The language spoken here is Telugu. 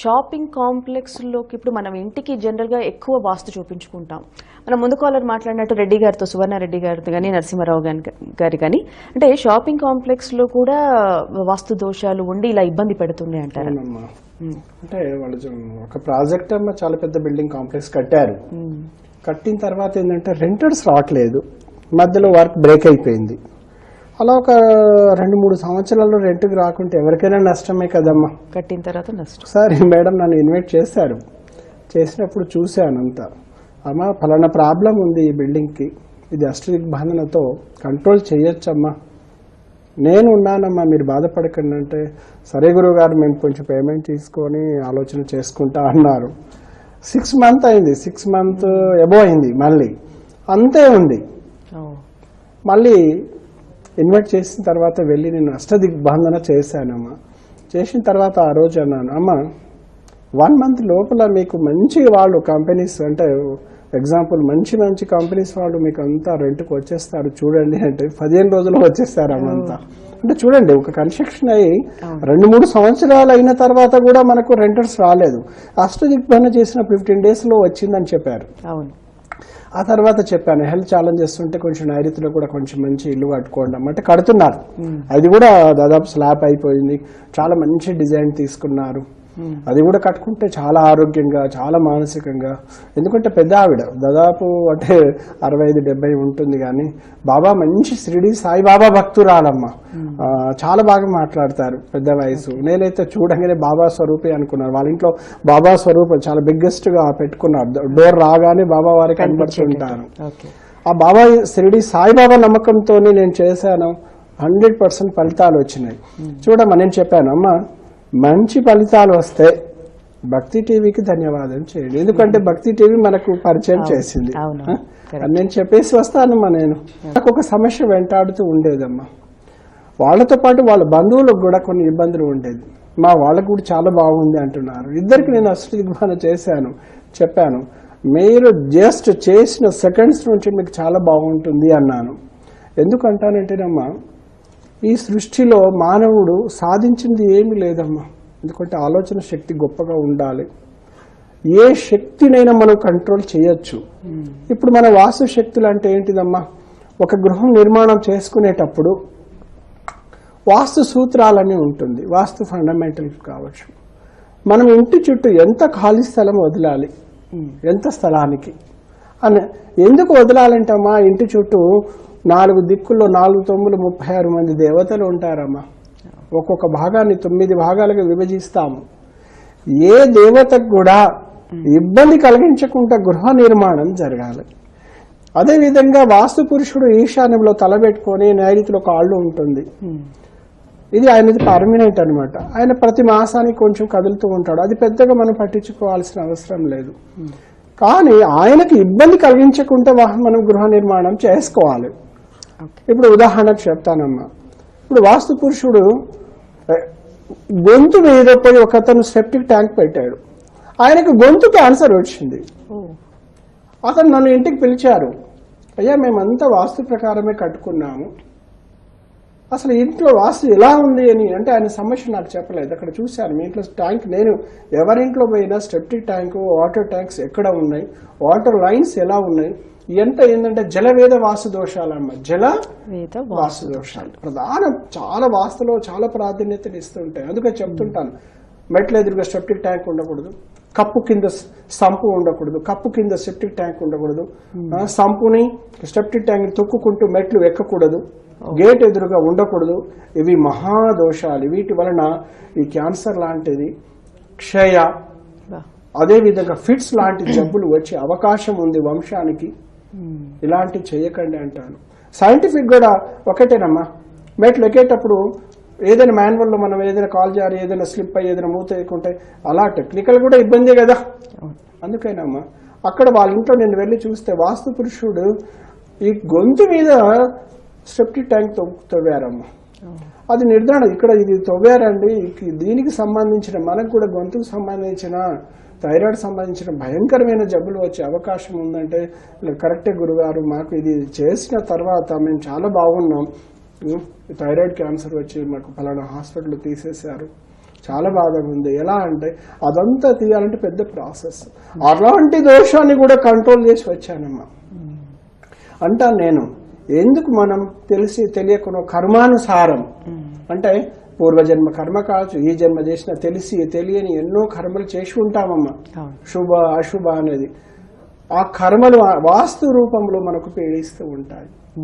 షాపింగ్ కాంప్లెక్స్లోకి ఇప్పుడు మనం ఇంటికి జనరల్గా ఎక్కువ వాస్తు చూపించుకుంటాం. మనం ముందు కాలర్ మాట్లాడినట్టు రెడ్డి గారితో సువర్ణ రెడ్డి గారితో కానీ నరసింహారావు గాని గారి కానీ అంటే షాపింగ్ కాంప్లెక్స్లో కూడా వాస్తు దోషాలు ఉండి ఇలా ఇబ్బంది పెడుతున్నాయి అంటారా? అంటే వాళ్ళు ఒక ప్రాజెక్ట్ అమ్మ చాలా పెద్ద బిల్డింగ్ కాంప్లెక్స్ కట్టారు. కట్టిన తర్వాత ఏంటంటే రెంటర్స్ రావట్లేదు మధ్యలో వర్క్ బ్రేక్ అయిపోయింది. అలా ఒక రెండు మూడు సంవత్సరాలు రెంట్కి రాకుంటే ఎవరికైనా నష్టమే కదమ్మా. కట్టిన తర్వాత నష్టం. ఒకసారి మేడం నన్ను ఇన్వైట్ చేశారు. చేసినప్పుడు చూశాను అంతా. అమ్మా ఫలానా ప్రాబ్లం ఉంది ఈ బిల్డింగ్కి. ఇది అష్టదిగ్బంధనతో కంట్రోల్ చేయొచ్చమ్మా. నేను ఉన్నానమ్మా మీరు బాధపడకండి అంటే. సరే గురువు గారు మేము కొంచెం పేమెంట్ తీసుకొని ఆలోచన చేసుకుంటా అన్నారు. సిక్స్ మంత్ అయింది. సిక్స్ మంత్ ఎబో అయింది మళ్ళీ. అంతే ఉంది. మళ్ళీ ఇన్వైట్ చేసిన తర్వాత వెళ్ళి నేను అష్టదిగ్బంధన చేశానమ్మా. చేసిన తర్వాత ఆ రోజు అన్నాను అమ్మ వన్ మంత్ లోపల మీకు మంచి వాళ్ళు కంపెనీస్ అంటే ఎగ్జాంపుల్ మంచి మంచి కంపెనీస్ వాళ్ళు మీకు అంతా రెంట్కి వచ్చేస్తారు. చూడండి అంటే పదిహేను రోజుల్లో వచ్చేస్తారు అమ్మంతా అంటే చూడండి ఒక కన్స్ట్రక్షన్ అయ్యి రెండు మూడు సంవత్సరాలు అయిన తర్వాత కూడా మనకు రెంటర్స్ రాలేదు. అష్టదిగ్బంధన చేసిన ఫిఫ్టీన్ డేస్లో వచ్చిందని చెప్పారు. అవును. ఆ తర్వాత చెప్పాను హెల్త్ ఛాలెంజెస్ ఉంటే కొంచెం నైరుతిలో కూడా కొంచెం మంచి ఇల్లు కట్టుకోండి అంటే కడుతున్నారు. అది కూడా దాదాపు స్లాబ్ అయిపోయింది. చాలా మంచి డిజైన్ తీసుకున్నారు. అది కూడా కట్టుకుంటే చాలా ఆరోగ్యంగా చాలా మానసికంగా. ఎందుకంటే పెద్ద ఆవిడ దాదాపు అంటే అరవై ఐదు డెబ్బై ఉంటుంది కానీ బాబా మంచి షిరిడి సాయిబాబా భక్తురాలమ్మ. ఆ, చాలా బాగా మాట్లాడతారు పెద్ద వయసు. నేనైతే చూడగానే బాబా స్వరూపే అనుకున్నాను. వాళ్ళ ఇంట్లో బాబా స్వరూపం చాలా బిగ్గెస్ట్గా పెట్టుకున్నారు డోర్ రాగానే బాబా వారికి కనబడుతుంటారు. ఆ బాబా షిరిడి సాయిబాబా నమ్మకంతో నేను చేశాను. హండ్రెడ్ పర్సెంట్ ఫలితాలు వచ్చినాయి. చూడమ్మా నేను చెప్పాను అమ్మ మంచి ఫలితాలు వస్తే భక్తి టీవీకి ధన్యవాదం చేయండి. ఎందుకంటే భక్తి టీవీ మనకు పరిచయం చేసింది. నేను చెప్పేసి వస్తానమ్మా నేను. నాకు ఒక సమస్య వెంటాడుతూ ఉండేదమ్మా. వాళ్ళతో పాటు వాళ్ళ బంధువులకు కూడా కొన్ని ఇబ్బందులు ఉండేది. మా వాళ్ళకు కూడా చాలా బాగుంది అంటున్నారు. ఇద్దరికి నేను అష్టదిగ్మాన చేశాను చెప్పాను. మీరు జస్ట్ చేసిన సెకండ్స్ నుంచి మీకు చాలా బాగుంటుంది అన్నాను. ఎందుకంటానంటేనమ్మా ఈ సృష్టిలో మానవుడు సాధించింది ఏమీ లేదమ్మా. ఎందుకంటే ఆలోచన శక్తి గొప్పగా ఉండాలి. ఏ శక్తినైనా మనం కంట్రోల్ చేయొచ్చు. ఇప్పుడు మన వాస్తు శక్తులు అంటే ఏంటిదమ్మా? ఒక గృహం నిర్మాణం చేసుకునేటప్పుడు వాస్తు సూత్రాలని ఉంటుంది. వాస్తు ఫండమెంటల్ కావచ్చు. మనం ఇంటి చుట్టూ ఎంత ఖాళీ స్థలం వదలాలి? ఎంత స్థలానికి? అని ఎందుకు వదలాలంటమ్మా? ఇంటి చుట్టూ నాలుగు దిక్కుల్లో నాలుగు తొమ్మిది ముప్పై ఆరు మంది దేవతలు ఉంటారమ్మా. ఒక్కొక్క భాగాన్ని తొమ్మిది భాగాలుగా విభజిస్తాము. ఏ దేవతకు కూడా ఇబ్బంది కలిగించకుండా గృహ నిర్మాణం జరగాలి. అదేవిధంగా వాస్తు పురుషుడు ఈశాన్యంలో తలబెట్టుకొని నైరుతిలో కాళ్ళు ఉంటుంది. ఇది ఆయనది పర్మినెంట్ అన్నమాట. ఆయన ప్రతి మాసానికి కొంచెం కదులుతూ ఉంటాడు. అది పెద్దగా మనం పట్టించుకోవాల్సిన అవసరం లేదు. కానీ ఆయనకి ఇబ్బంది కలిగించకుండా మనం గృహ నిర్మాణం చేసుకోవాలి. ఇప్పుడు ఉదాహరణకు చెప్తానమ్మా. ఇప్పుడు వాస్తు పురుషుడు గొంతు మీద పోయి ఒక అతను సెప్టిక్ ట్యాంక్ పెట్టాడు. ఆయనకు గొంతు క్యాన్సర్ వచ్చింది. అతను నన్ను ఇంటికి పిలిచారు. అయ్యా మేమంతా వాస్తు ప్రకారమే కట్టుకున్నాము. అసలు ఇంట్లో వాస్తు ఎలా ఉంది అని అంటే ఆయన సమస్య నాకు చెప్పలేదు. అక్కడ చూశాను. మీ ఇంట్లో ట్యాంక్ నేను ఎవరింట్లో పోయినా స్టెప్టిక్ ట్యాంక్ వాటర్ ట్యాంక్స్ ఎక్కడ ఉన్నాయి? వాటర్ లైన్స్ ఎలా ఉన్నాయి? ఎంత ఏంటంటే జలవేద వాస్తు దోషాలమ్మ జల వేద వాస్తు దోషాలు ప్రధాన చాలా వాస్తులో చాలా ప్రాధాన్యతను ఇస్తుంటాయి. అందుకే చెప్తుంటాను. మెట్ల ఎదురుగా సెప్టిక్ ట్యాంక్ ఉండకూడదు. కప్పు కింద సంపు ఉండకూడదు. కప్పు కింద సెప్టిక్ ట్యాంక్ ఉండకూడదు. సంపుని సెప్టిక్ ట్యాంక్ తొక్కుకుంటూ మెట్లు ఎక్కకూడదు. గేట్ ఎదురుగా ఉండకూడదు. ఇవి మహాదోషాలు. వీటి వలన ఈ క్యాన్సర్ లాంటిది క్షయ బా. అదే విధంగా ఫిట్స్ లాంటి జబ్బులు వచ్చే అవకాశం ఉంది వంశానికి. ఇలాంటివి ఇలాంటి చేయకండి అంటాను సైంటిఫిక్ కూడా ఒకటేనమ్మా. మెట్లు ఎక్కేటప్పుడు ఏదైనా మాన్యువల్లో మనం ఏదైనా కాల్ జారి ఏదైనా స్లిప్ అయ్యి ఏదైనా మూత వేయకుంటే అలా టెక్నికల్ కూడా ఇబ్బందే కదా. అందుకేనమ్మా అక్కడ వాళ్ళ ఇంట్లో నేను వెళ్ళి చూస్తే వాస్తు పురుషుడు ఈ గొంతు మీద సెప్టిక్ ట్యాంక్ తవ్వు- తవ్వారమ్మా అది నిర్ధారణ. ఇక్కడ ఇది తవ్వారండి. దీనికి సంబంధించిన మనకు కూడా గొంతుకు సంబంధించిన థైరాయిడ్ సంబంధించిన భయంకరమైన జబ్బులు వచ్చే అవకాశం ఉందంటే కరెక్టే గురుగారు మాకు ఇది చేసిన తర్వాత మేము చాలా బాగున్నాం. థైరాయిడ్ క్యాన్సర్ వచ్చి మాకు ఫలానా హాస్పిటల్ తీసేశారు. చాలా బాధగా ఉంది. ఎలా అంటే అదంతా తీయాలంటే పెద్ద ప్రాసెస్. అలాంటి దోషాన్ని కూడా కంట్రోల్ చేసి వచ్చానమ్మా. అంటా నేను ఎందుకు మనం తెలిసి తెలియకుండా కర్మానుసారం? అంటే పూర్వజన్మ కర్మ కావచ్చు ఈ జన్మ చేసిన తెలిసి తెలియని ఎన్నో కర్మలు చేసి ఉంటామమ్మా. శుభ అశుభ అనేది. ఆ కర్మలు వాస్తు రూపంలో మనకు పీడిస్తూ ఉంటాయి.